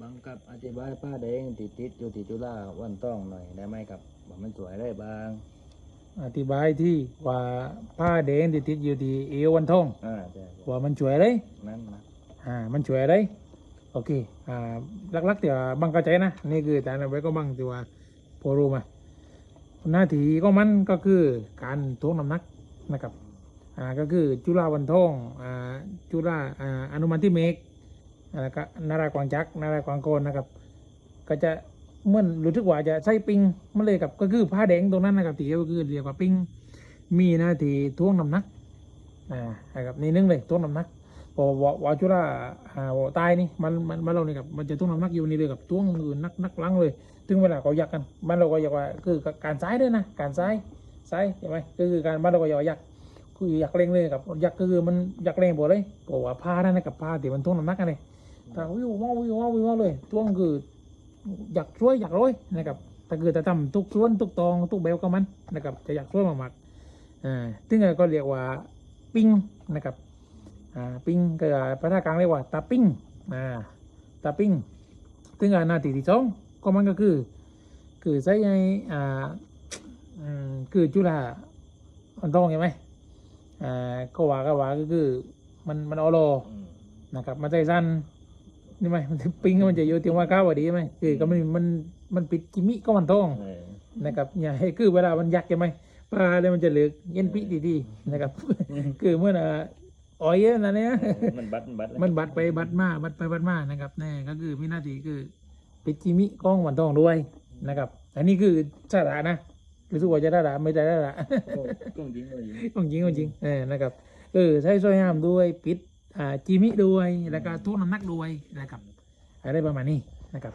บังกับอธิบายป้าแดงติดติดอยู่ที่จุฬาวันต้องหน่อยได้ไหมครับว่ามันสวยได้บาง อธิบายที่ว่าผ้าแดงที่ติดอยู่ที่เอววันทองอ่าใช่ใช่ว่ามันช่วยอะไรนั่นนะอ่ามันช่วยอะไรโอเคอ่าลักๆเดี๋ยวบังเข้าใจนะนี่คือแต่เอาไว้ก็บังที่ว่าพอรู้มาหน้าที่ก็มันก็คือการทวงน้ำหนักนะครับอ่าก็คือจุฬาวันทองอ่าจุฬาอ่าอนุมันที่เมก อ่าก็นารากวางจักรนารากวางโกนนะครับ ก็จะเมื่อนรู้ทึกว่าจะใช้ปิงมันเลยกับก็คือผ้าแดงตรงนั้นนะครับที่ก็คือเรียกว่าปิงมีหน้าที่ทวงน้ำหนักอ่านะครับนี่นึงเลยทวงน้ำหนักพอวาวาจุราอ่าวตายนี่มันมันมันเราเนี่ยกับมันจะทวงน้ำหนักอยู่นี่เลยกับทวงอื่นนักนักลังเลยถึงเวลาเขาอยากกันบ้านเราก็อยากว่าคือการซ้ายด้วยนะการซ้ายซ้ายใช่ไหมก็คือการบ้านเราก็อยากว่อยากคืออยากเล่งเลยกับอยากก็คือมันอยากเล่งหมดเลยเพราะว่าผ้านั่นนะกับผ้าที่มันทวงน้ำหนักกันเลย ถ้าวิวว้าววิวว้าววิวว้าวเลยทวงคืออยากช่วยอยากร้อยนะครับถ้าเกิดจะทำทุกส่วนทุกตองทุกแบบก็มันนะครับจะอยากช่วยมากๆอ่าซึ่งก็เรียกว่าปิ้งนะครับอ่าปิ้งก็ภาษากลางเรียกว่าตาปิ้งอ่าตาปิ้งซึ่งหน้าที่ที่สองก็มันก็คือ คือใช้ในอ่าอืมคือจุฬาอันตองใช่ไหมอ่าก็ว่าก็ว่าก็คือมันมันออโลนะครับมันใจสั้น นี่ไหมมันจะปิ้งมันจะอยู่ที่ว่าก้าวดีไหมคือก็มันมันมันปิดกิมิก็มันต้องเออนะครับอย่าให้คือเวลามันยักใช่ไหมปลาเลยมันจะเหลือกเย็นปิดีๆนะครับ คือเมื่อน่ะอ้อยนั่นเนี่ยเออมันบัดมันบัดเลยมันบัดไปบัดมาบัดไปบัดมานะครับแน่ก็คือมีหน้าที่คือปิดกิมิกล้องมันต้องด้วยนะครับอันนี้คือสาระนะรู้สึกว่าจะได้ละไม่ได้ได้ละโอ้กล้องจริงเลยของจริงของจริงเออนะครับเออใช้สวยงามด้วยปิดอ่า จิมิด้วยแล้วก็ทุกน้ำหนักด้วยนะครับอะไรประมาณนี้นะครับ